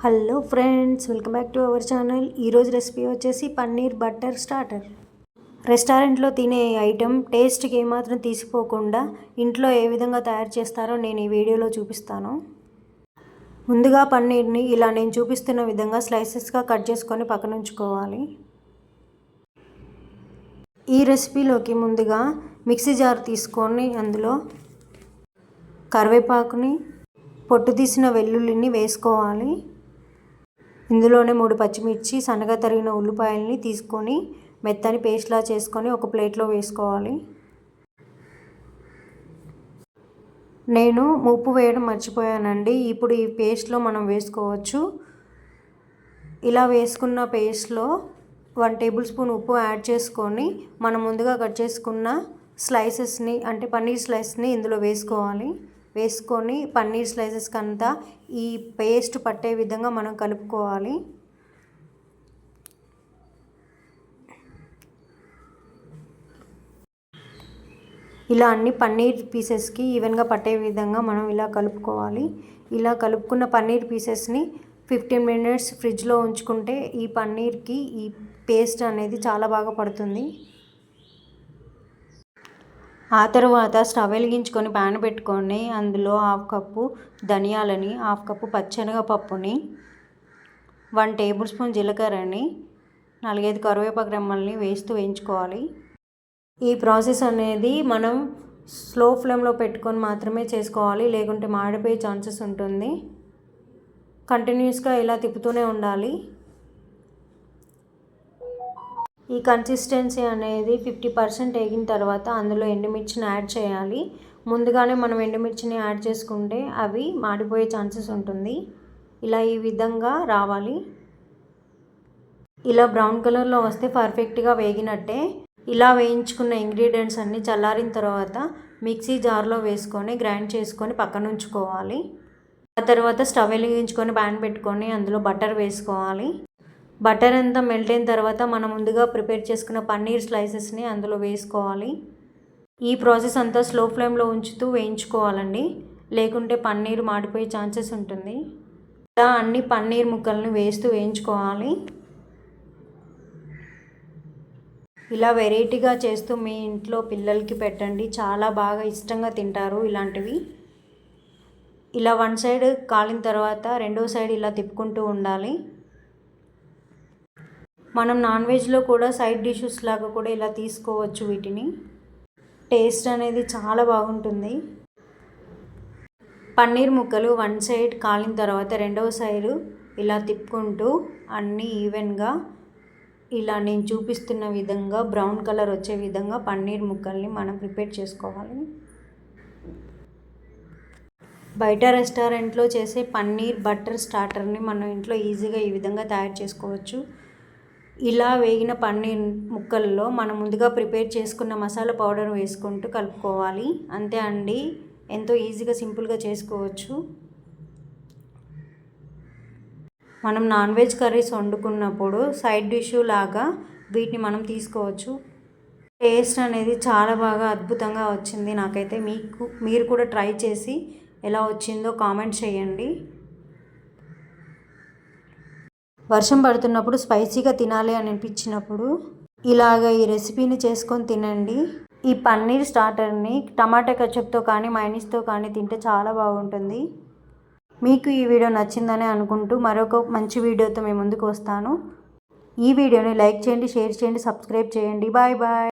Hello friends welcome back to our channel. ఈరోజు recipe వచ్చేసి paneer butter starter. రెస్టారెంట్లో తినే ఐటెం టేస్ట్కి ఏమాత్రం తీసిపోకుండా ఇంట్లో ఏ విధంగా తయారు చేస్తారో నేను ఈ వీడియోలో చూపిస్తాను. ముందుగా పన్నీర్ని ఇలా నేను చూపిస్తున్న విధంగా స్లైసెస్గా కట్ చేసుకొని పక్కన ఉంచుకోవాలి. ఈ రెసిపీలోకి ముందుగా మిక్సీ జార్ తీసుకొని అందులో కరివేపాకుని పొట్టు తీసిన వెల్లుల్లిని వేసుకోవాలి. ఇందులోనే మూడు పచ్చిమిర్చి సన్నగా తరిగిన ఉల్లిపాయల్ని తీసుకొని మెత్తని పేస్ట్లా చేసుకొని ఒక ప్లేట్లో వేసుకోవాలి. నేను ఉప్పు వేయడం మర్చిపోయానండి. ఇప్పుడు ఈ పేస్ట్లో మనం వేసుకోవచ్చు. ఇలా వేసుకున్న పేస్ట్లో వన్ టేబుల్ స్పూన్ ఉప్పు యాడ్ చేసుకొని మనం ముందుగా కట్ చేసుకున్న స్లైసెస్ని అంటే పన్నీర్ స్లైస్ని ఇందులో వేసుకోవాలి. వేసుకొని పన్నీర్ స్లైసెస్కి అంతా ఈ పేస్ట్ పట్టే విధంగా మనం కలుపుకోవాలి. ఇలా అన్ని పన్నీర్ పీసెస్కి ఈవెన్గా పట్టే విధంగా మనం ఇలా కలుపుకోవాలి. ఇలా కలుపుకున్న పన్నీర్ పీసెస్ని ఫిఫ్టీన్ మినిట్స్ ఫ్రిడ్జ్లో ఉంచుకుంటే ఈ పన్నీర్కి ఈ పేస్ట్ అనేది చాలా బాగా పడుతుంది. ఆ తర్వాత స్టవ్ వెలిగించుకొని ప్యాన్ పెట్టుకొని అందులో హాఫ్ కప్పు ధనియాలని హాఫ్ కప్పు పచ్చెనగపప్పుని వన్ టేబుల్ స్పూన్ జీలకర్రని నాలుగైదు కరివేపాకు రెమ్మల్ని వేస్తూ వేయించుకోవాలి. ఈ ప్రాసెస్ అనేది మనం స్లో ఫ్లేమ్లో పెట్టుకొని మాత్రమే చేసుకోవాలి లేకుంటే మాడిపోయే ఛాన్సెస్ ఉంటుంది. కంటిన్యూస్గా ఇలా తిప్పుతూనే ఉండాలి. ఈ కన్సిస్టెన్సీ అనేది ఫిఫ్టీ పర్సెంట్ వేగిన తర్వాత అందులో ఎండుమిర్చిని యాడ్ చేయాలి. ముందుగానే మనం ఎండుమిర్చిని యాడ్ చేసుకుంటే అవి మాడిపోయే ఛాన్సెస్ ఉంటుంది. ఇలా ఈ విధంగా రావాలి. ఇలా బ్రౌన్ కలర్లో వస్తే పర్ఫెక్ట్గా వేగినట్టే. ఇలా వేయించుకున్న ఇంగ్రీడియంట్స్ అన్నీ చల్లారిన తర్వాత మిక్సీ జార్లో వేసుకొని గ్రైండ్ చేసుకొని పక్కన ఉంచుకోవాలి. ఆ తర్వాత స్టవ్ వెలిగించుకొని ప్యాన్ పెట్టుకొని అందులో బటర్ వేసుకోవాలి. బటర్ అంతా మెల్ట్ అయిన తర్వాత మనం ముందుగా ప్రిపేర్ చేసుకున్న పన్నీర్ స్లైసెస్ని అందులో వేసుకోవాలి. ఈ ప్రాసెస్ అంతా స్లో ఫ్లేమ్లో ఉంచుతూ వేయించుకోవాలండి. లేకుంటే పన్నీర్ మాడిపోయే ఛాన్సెస్ ఉంటుంది. ఇలా అన్ని పన్నీర్ ముక్కల్ని వేస్తూ వేయించుకోవాలి. ఇలా వెరైటీగా చేస్తూ మీ ఇంట్లో పిల్లలకి పెట్టండి. చాలా బాగా ఇష్టంగా తింటారు ఇలాంటివి. ఇలా వన్ సైడ్ కాలిన తర్వాత రెండో సైడ్ ఇలా తిప్పుకుంటూ ఉండాలి. మనం నాన్ వెజ్లో కూడా సైడ్ డిషెస్ లాగా కూడా ఇలా తీసుకోవచ్చు వీటిని. టేస్ట్ అనేది చాలా బాగుంటుంది. పన్నీర్ ముక్కలు వన్ సైడ్ కాలిన తర్వాత రెండవ సైడు ఇలా తిప్పుకుంటూ అన్నీ ఈవెన్గా ఇలా నేను చూపిస్తున్న విధంగా బ్రౌన్ కలర్ వచ్చే విధంగా పన్నీర్ ముక్కల్ని మనం ప్రిపేర్ చేసుకోవాలి. బయట రెస్టారెంట్లో చేసే పన్నీర్ బటర్ స్టార్టర్ని మనం ఇంట్లో ఈజీగా ఈ విధంగా తయారు చేసుకోవచ్చు. ఇలా వేగిన పన్నీర్ ముక్కల్లో మనం ముందుగా ప్రిపేర్ చేసుకున్న మసాలా పౌడర్ వేసుకుంటూ కలుపుకోవాలి. అంతే అండి. ఎంతో ఈజీగా సింపుల్గా చేసుకోవచ్చు. మనం నాన్ వెజ్ కర్రీస్ వండుకున్నప్పుడు సైడ్ డిష్ లాగా వీటిని మనం తీసుకోవచ్చు. టేస్ట్ అనేది చాలా బాగా అద్భుతంగా వచ్చింది. నాకైతే మీకు మీరు కూడా ట్రై చేసి ఎలా వచ్చిందో కామెంట్ చేయండి. వర్షం పడుతున్నప్పుడు స్పైసీగా తినాలి అని అనిపించినప్పుడు ఇలాగ ఈ రెసిపీని చేసుకొని తినండి. ఈ పన్నీర్ స్టార్టర్ని టమాటా కచప్తో కానీ మైనీస్తో కానీ తింటే చాలా బాగుంటుంది. మీకు ఈ వీడియో నచ్చిందని అనుకుంటూ మరొక మంచి వీడియోతో మేము ముందుకు వస్తాను. ఈ వీడియోని లైక్ చేయండి షేర్ చేయండి సబ్స్క్రైబ్ చేయండి. Bye bye.